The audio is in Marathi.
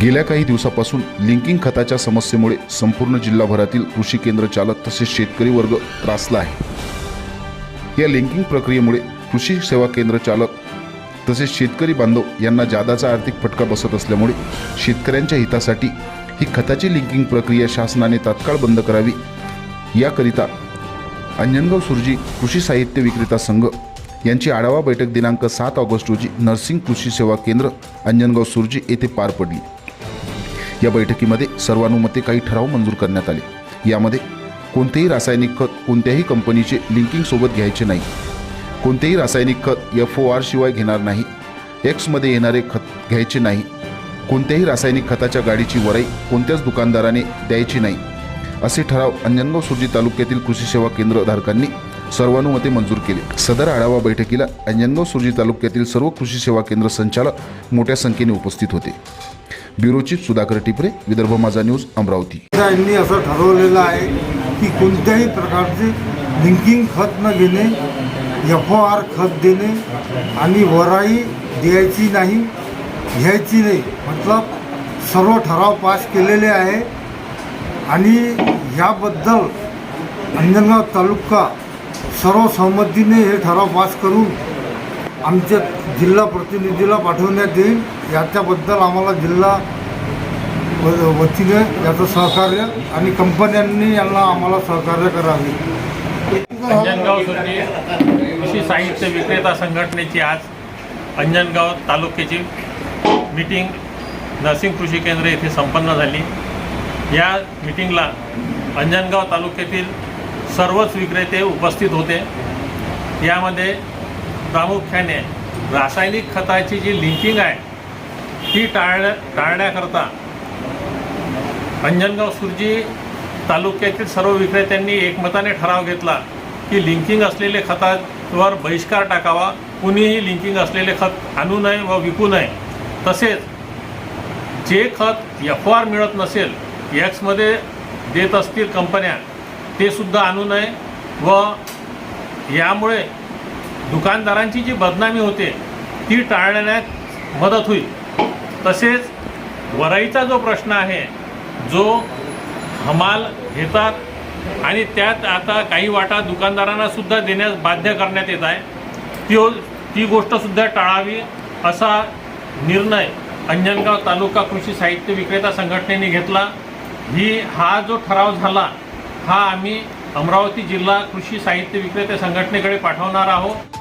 गेल्या काही दिवसापासून लिंकिंग खताच्या समस्येमुळे संपूर्ण जिल्हाभरातील कृषी केंद्र चालक तसेच शेतकरी वर्ग त्रासला आहे. या लिंकिंग प्रक्रियेमुळे कृषी सेवा केंद्र चालक तसेच शेतकरी बांधव यांना जादाचा आर्थिक फटका बसत असल्यामुळे शेतकऱ्यांच्या हितासाठी ही खताची लिंकिंग प्रक्रिया शासनाने तात्काळ बंद करावी. याकरिता अंजनगाव सुरजी कृषी साहित्य विक्रेता संघ यांची आढावा बैठक दिनांक सात ऑगस्ट रोजी नर्सिंग कृषी सेवा केंद्र अंजनगाव सुरजी येथे पार पडली. या बैठकीमध्ये सर्वानुमते काही ठराव मंजूर करण्यात आले. यामध्ये कोणतेही रासायनिक खत कोणत्याही कंपनीचे लिंकिंग सोबत घ्यायचे नाही. कोणतेही रासायनिक खत एफ ओ आर शिवाय घेणार नाही. एक्समध्ये येणारे खत घ्यायचे नाही. कोणत्याही रासायनिक खताच्या गाडीची वराई कोणत्याच दुकानदाराने द्यायची नाही. असे ठराव अंजनगाव सुरजी तालुक्यातील कृषी सेवा केंद्र धारकांनी सर्वानुमते मंजूर केले. सदर आढावा बैठकीला अंजनगाव सुरजी तालुक्यातील सर्व कृषी सेवा केंद्र संचालक मोठ्या संख्येने उपस्थित होते. ब्युरोची सुधाकर टिपरे विदर्भ माझा न्यूज अमरावती. यांनी असं ठरवलेलं आहे की कोणत्याही प्रकारचे लिंकिंग खत न घेणे एफ ओ आर खत देणे आणि वराई द्यायची नाही घ्यायची नाही मतलब सर्व ठराव पास केलेले आहे. आणि याबद्दल अंजनगाव तालुका सर्वसंमतीने हे ठराव पास करून आमच्या जिल्हा प्रतिनिधीला पाठवण्यात येईल. याच्याबद्दल आम्हाला जिल्हा वतीने याचं सहकार्य आणि कंपन्यांनी यांना आम्हाला सहकार्य करावे. अंजनगाव कृषी साहित्य विक्रेता संघटनेची आज अंजनगाव तालुक्याची मीटिंग नर्सिंग कृषी केंद्र येथे संपन्न झाली. या मीटिंगला अंजनगाव तालुक्यातील सर्वच विक्रेते उपस्थित होते. यामध्ये प्रामुख्याने रासायनिक खताची जी लिंकिंग आहे ती टाळण्या टाळण्याकरता अंजनगाव सुरजी तालुक्यातील सर्व विक्रेत्यांनी एकमताने ठराव घेतला की लिंकिंग असलेले खतावर बहिष्कार टाकावा कुणीही लिंकिंग असलेले खत आणू नये व विकू नये. तसेच जे खत एफ आर मिळत नसेल एक्समध्ये देत असतील कंपन्या ते सुद्धा आणू नये व यामुळे दुकानदारांची जी बदनामी होते ती टाळण्यात मदत होईल. तसेच वराईचा जो प्रश्न आहे जो हमाल घेतात आणि त्यात आता काही वाटा दुकानदारांना सुद्धा देण्यास बाध्य करण्यात येत आहे त्यो ती गोष्टसुद्धा टाळावी असा निर्णय अंजनगाव तालुका कृषी साहित्य विक्रेता संघटनेने घेतला. ही हा जो ठराव झाला हा आम्ही अमरावती जिल्हा कृषी साहित्य विक्रेते संघटनेकडे पाठवणार आहोत.